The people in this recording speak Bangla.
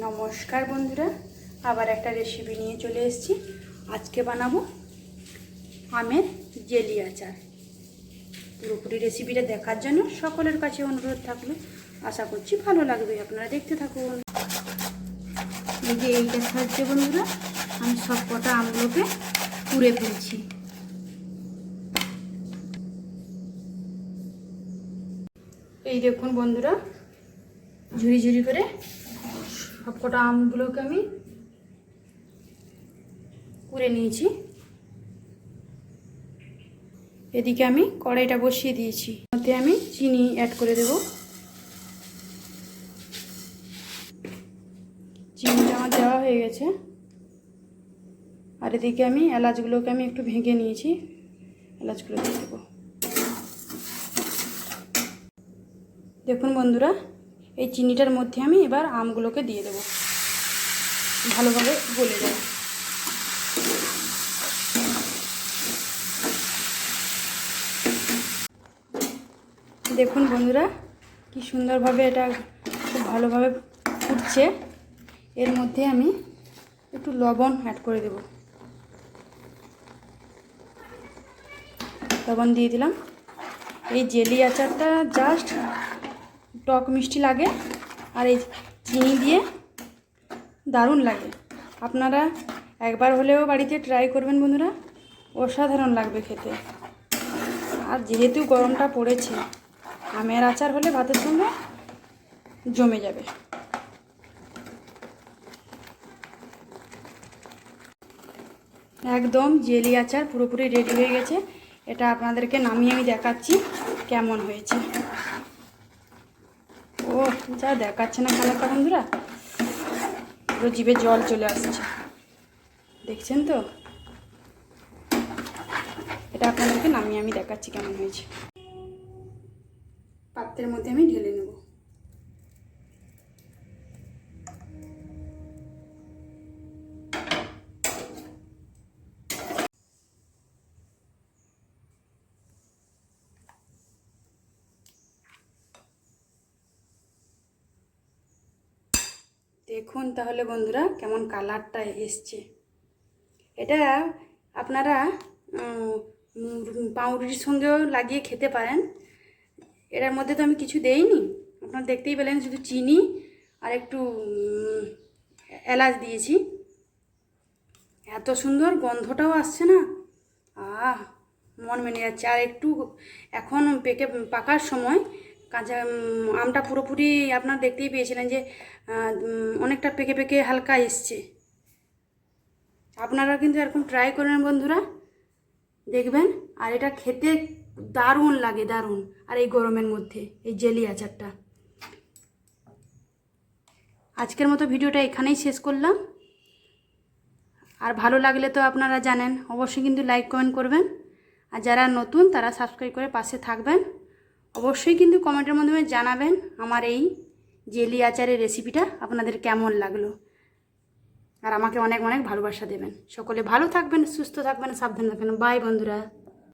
নমস্কার বন্ধুরা, আবার একটা রেসিপি নিয়ে চলে এসেছি। আজকে বানাবো আমের জেলি আচার। পুরোপুরি রেসিপিটা দেখার জন্য সকলের কাছে অনুরোধ থাকল। আশা করছি ভালো লাগবে, আপনারা দেখতে থাকুন। এই যে এইটা সাহায্যে বন্ধুরা, আমি সব কটা আমগুলোকে পুড়ে ফেলছি। এই দেখুন বন্ধুরা, ঝুড়ি ঝুড়ি করে সব কটা আমগুলোকে আমি কুড়ে নিয়েছি। এদিকে আমি কড়াইটা বসিয়ে দিয়েছি। মধ্যে আমি চিনি অ্যাড করে দেব। চিনিটা আমার দেওয়া হয়ে গেছে। আর এদিকে আমি এলাচগুলোকে আমি একটু ভেঙে নিয়েছি। এলাচগুলো দিয়ে দেবো। দেখুন বন্ধুরা এই চিনিটার মধ্যে আমি এবার আমগুলোকে দিয়ে দেব। ভালোভাবে গলে যাবে। দেখুন বন্ধুরা, কি সুন্দরভাবে এটা খুব ভালোভাবে ফুটছে। এর মধ্যে আমি একটু লবণ অ্যাড করে দেব। লবণ দিয়ে দিলাম। এই জেলি আচারটা জাস্ট টক মিষ্টি লাগে আর এই চিনি দিয়ে দারুণ লাগে। আপনারা একবার হলেও বাড়িতে ট্রাই করবেন বন্ধুরা, অসাধারণ লাগবে খেতে। আর যেহেতু গরমটা পড়েছে, আমের আচার হলে ভাতের সঙ্গে জমে যাবে। একদম জেলি আচার পুরোপুরি রেডি হয়ে গেছে। এটা আপনাদেরকে নামিয়ে আমি দেখাচ্ছি কেমন হয়েছে। ও, যা দেখাচ্ছে না কালারটা বন্ধুরা। পুরো জিভে জল চলে আসছে। দেখছেন তো? এটা আপনাদেরকে নামিয়ে আমি দেখাচ্ছি কেমন হয়েছে। পাত্রের মধ্যে আমি ঢেলে নেব। দেখুন তাহলে বন্ধুরা কেমন কালারটা এসছে। এটা আপনারা উম, পাউরুটির সঙ্গেও লাগিয়ে খেতে পারেন। এটার মধ্যে তো আমি কিছু দেইনি। আপনারা দেখতেই পেলেন শুধু চিনি আর একটু এলাচ দিয়েছি। এত সুন্দর গন্ধটাও আসছে না। আহ মন মেনে যাচ্ছে। আর একটু এখন পেকে পাকার সময় কাঁচা আমটা পুরোপুরি আপনার দেখতেই পেয়েছিলেন যে অনেকটা পেকে পেকে হালকা এসছে। আপনারা কিন্তু এরকম ট্রাই করেন বন্ধুরা, দেখবেন, আর এটা খেতে দারুণ লাগে, দারুণ। আর এই গরমের মধ্যে, এই জেলি আচারটা। আজকের মতো ভিডিওটা এখানেই শেষ করলাম। আর ভালো লাগলে তো আপনারা জানেন, অবশ্যই কিন্তু লাইক কমেন্ট করবেন। আর যারা নতুন, তারা সাবস্ক্রাইব করে পাশে থাকবেন। অবশ্যই কিন্তু কমেন্টের মাধ্যমে জানাবেন আমার এই জেলি আচারের রেসিপিটা আপনাদের কেমন লাগল। আর আমাকে অনেক অনেক ভালোবাসা দেবেন। সকলে ভালো থাকবেন, সুস্থ থাকবেন, সাবধান থাকবেন। বাই বন্ধুরা।